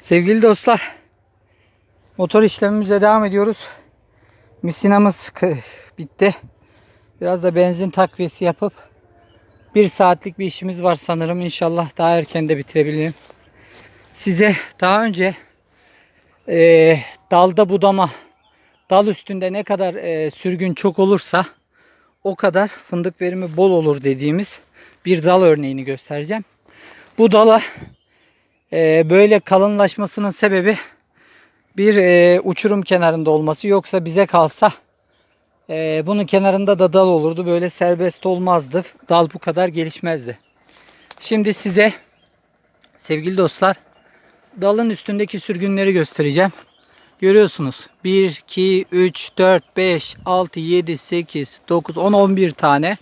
Sevgili dostlar, motor işlemimize devam ediyoruz. Misinamız bitti. Biraz da benzin takviyesi yapıp bir saatlik bir işimiz var sanırım. İnşallah daha erken de bitirebilirim. Size daha önce eee, dalda budama, dal üstünde ne kadar eee, sürgün çok olursa o kadar fındık verimi bol olur dediğimiz bir dal örneğini göstereceğim. Bu dala ee, böyle kalınlaşmasının sebebi bir e, uçurum kenarında olması. Yoksa bize kalsa e, bunun kenarında da dal olurdu. Böyle serbest olmazdı. Dal bu kadar gelişmezdi. Şimdi size sevgili dostlar dalın üstündeki sürgünleri göstereceğim. Görüyorsunuz. 1, 2, 3, 4, 5, 6, 7, 8, 9, 10, 11 tane.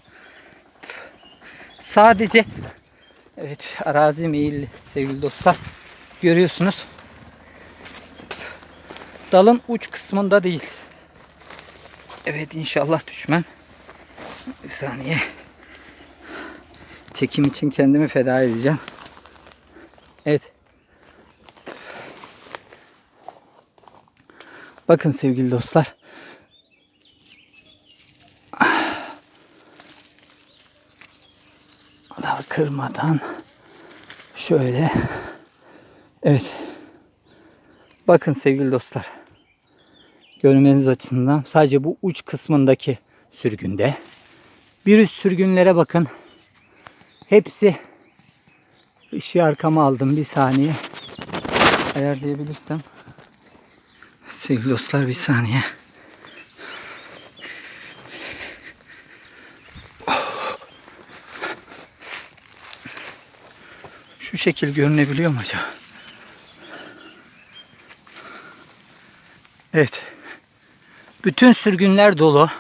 Sadece Evet arazi meyilli sevgili dostlar. Görüyorsunuz. Dalın uç kısmında değil. Evet inşallah düşmem. Bir saniye. Çekim için kendimi feda edeceğim. Evet. Bakın sevgili dostlar. Kırmadan şöyle evet. Bakın sevgili dostlar görmeniz açısından sadece bu uç kısmındaki sürgünde. Bir üst sürgünlere bakın. Hepsi ışığı arkama aldım bir saniye. Ayarlayabilirsem. Sevgili dostlar bir saniye Şu şekil görünebiliyor mu acaba? Evet. Bütün sürgünler dolu.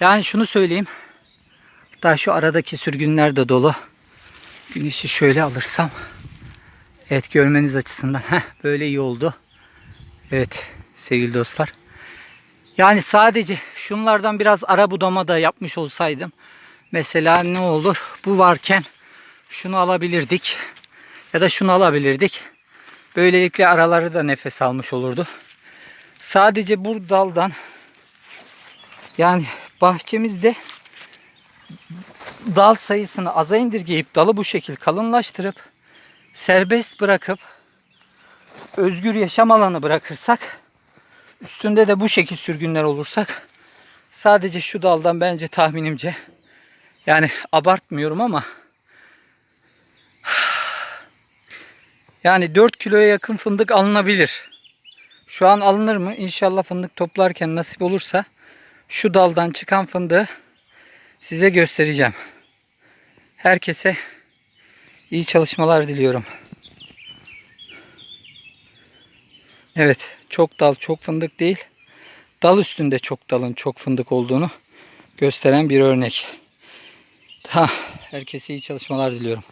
Yani şunu söyleyeyim. Daha şu aradaki sürgünler de dolu. Güneşi şöyle alırsam. Evet görmeniz açısından. Heh, böyle iyi oldu. Evet sevgili dostlar. Yani sadece şunlardan biraz ara budama da yapmış olsaydım. Mesela ne olur? Bu varken şunu alabilirdik. Ya da şunu alabilirdik. Böylelikle araları da nefes almış olurdu. Sadece bu daldan yani bahçemizde dal sayısını aza indirgeyip dalı bu şekil kalınlaştırıp serbest bırakıp özgür yaşam alanı bırakırsak üstünde de bu şekil sürgünler olursak sadece şu daldan bence tahminimce yani abartmıyorum ama Yani 4 kiloya yakın fındık alınabilir. Şu an alınır mı? İnşallah fındık toplarken nasip olursa şu daldan çıkan fındığı size göstereceğim. Herkese iyi çalışmalar diliyorum. Evet, çok dal, çok fındık değil. Dal üstünde çok dalın, çok fındık olduğunu gösteren bir örnek. Ha, herkese iyi çalışmalar diliyorum.